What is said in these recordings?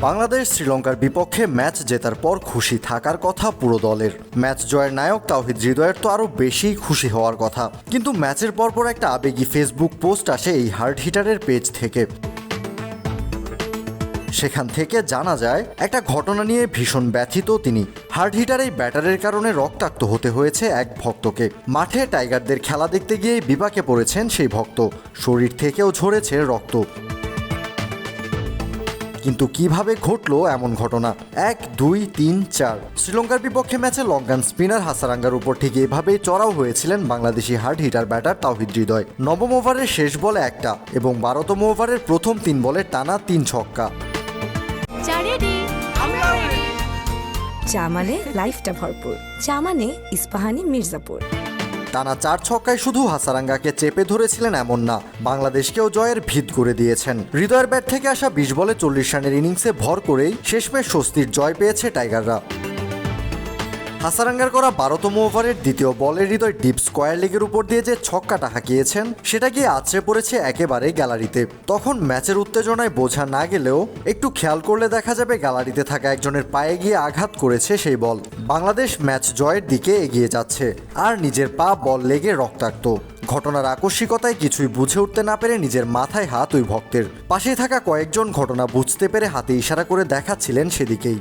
বাংলাদেশ শ্রীলঙ্কার বিপক্ষে ম্যাচ জেতার পর খুশি থাকার কথা পুরো দলের। ম্যাচ জয়ের নায়ক তাওহিদ হৃদয়ের তো আরও বেশি খুশি হওয়ার কথা। কিন্তু ম্যাচের পরপর একটা আবেগী ফেসবুক পোস্ট আসে এই হার্ড হিটারের পেজ থেকে। সেখান থেকে জানা যায়, একটা ঘটনা নিয়ে ভীষণ ব্যথিত তিনি। হার্ড হিটার এই ব্যাটারের কারণে রক্তাক্ত হতে হয়েছে এক ভক্তকে। মাঠে টাইগারদের খেলা দেখতে গিয়ে বিপাকে পড়েছেন সেই ভক্ত। শরীর থেকেও ঝরেছে রক্ত। কিন্তু কীভাবে ঘটলো এমন ঘটনা? এক দুই তিন চার। শ্রীলঙ্কার বিপক্ষে ম্যাচে লঙ্কান স্পিনার হাসারাঙ্গার উপর ঠিক এভাবেই চড়াও হয়েছিলেন বাংলাদেশি hard hitter batter Towhid Hridoy. নবম ওভারের শেষ বলে একটা এবং বারোতম ওভারের প্রথম তিন বলে টানা তিন ছক্কা। চা মানে লাইফটা ভরপুর। চা মানে ইস্পাহানি মির্জাপুর। টানা চার ছক্কায় শুধু হাসারাঙ্গাকে চেপে ধরেছিলেন এমন না, বাংলাদেশকেও জয়ের ভিত করে দিয়েছেন। হৃদয়ের ব্যাট থেকে আসা বিশ বলে চল্লিশ রানের ইনিংসে ভর করেই শেষমেশ স্বস্তির জয় পেয়েছে টাইগাররা। হাসারাঙ্গার করা বারোতম ওভারের দ্বিতীয় বলের হৃদয় ডিপ স্কোয়ার লেগের উপর দিয়ে যে ছক্কাটা হাঁকিয়েছেন, সেটা গিয়ে আছড়ে পড়েছে একেবারে গ্যালারিতে। তখন ম্যাচের উত্তেজনায় বোঝা না গেলেও একটু খেয়াল করলে দেখা যাবে গ্যালারিতে থাকা একজনের পায়ে গিয়ে আঘাত করেছে সেই বল। বাংলাদেশ ম্যাচ জয়ের দিকে এগিয়ে যাচ্ছে আর নিজের পা বল লেগে রক্তাক্ত। ঘটনার আকস্মিকতায় কিছুই বুঝে উঠতে না পেরে নিজের মাথায় হাত ওই ভক্তের। পাশেই থাকা কয়েকজন ঘটনা বুঝতে পেরে হাতে ইশারা করে দেখাচ্ছিলেন সেদিকেই।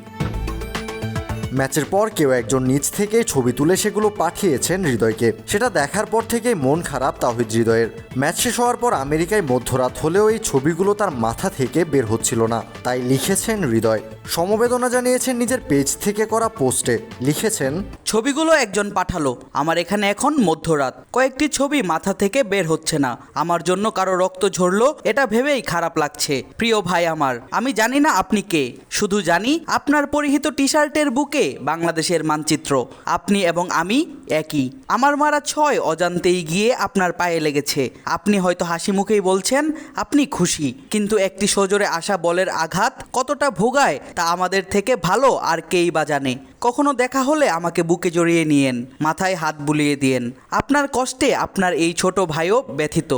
ম্যাচের পর কেউ একজন নিজ থেকে ছবি তুলে সেগুলো পাঠিয়েছেন হৃদয়কে। সেটা দেখার পর থেকেই মন খারাপ তাহিদ হৃদয়ের। ম্যাচ শেষ হওয়ার পর আমেরিকায় মধ্যরাত হলেও এই ছবিগুলো তার মাথা থেকে বের হচ্ছিল না, তাই লিখেছেন হৃদয়। সমবেদনা জানিয়েছেন নিজের পেজ থেকে করা পোস্টে। লিখেছেন, ছবিগুলো একজন পাঠালো। আমার এখানে এখন মধ্যরাত। কয়েকটি ছবি মাথা থেকে বের হচ্ছে না। আমার জন্য কারও রক্ত ঝরলো, এটা ভেবেই খারাপ লাগছে। প্রিয় ভাই আমার, আমি জানি না আপনি কে। শুধু জানি, আপনার পরিহিত টি শার্টের বুকে বাংলাদেশের মানচিত্র। আপনি এবং আমি একই। আমার মারা ছয় অজান্তেই গিয়ে আপনার পায়ে লেগেছে। আপনি হয়তো হাসি মুখেই বলছেন, আপনি খুশি। কিন্তু একটি সজোরে আসা বলের আঘাত কতটা ভোগায় তা আমাদের থেকে ভালো আর কেই বা জানে। কখনো দেখা হলে আমাকে বুকে জড়িয়ে নিয়েন, মাথায় হাত বুলিয়ে দিয়েন। আপনার কষ্টে আপনার এই ছোট ভাইও ব্যথিত।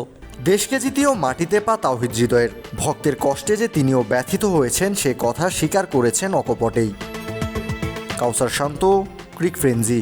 দেশকে জিতিয়েও মাটিতে পা তাওহিদ হৃদয়ের। ভক্তের কষ্টে যে তিনিও ব্যথিত হয়েছেন, সে কথা স্বীকার করেছেন অকপটেই। কাউসার শান্ত, ক্রিক ফ্রেঞ্জি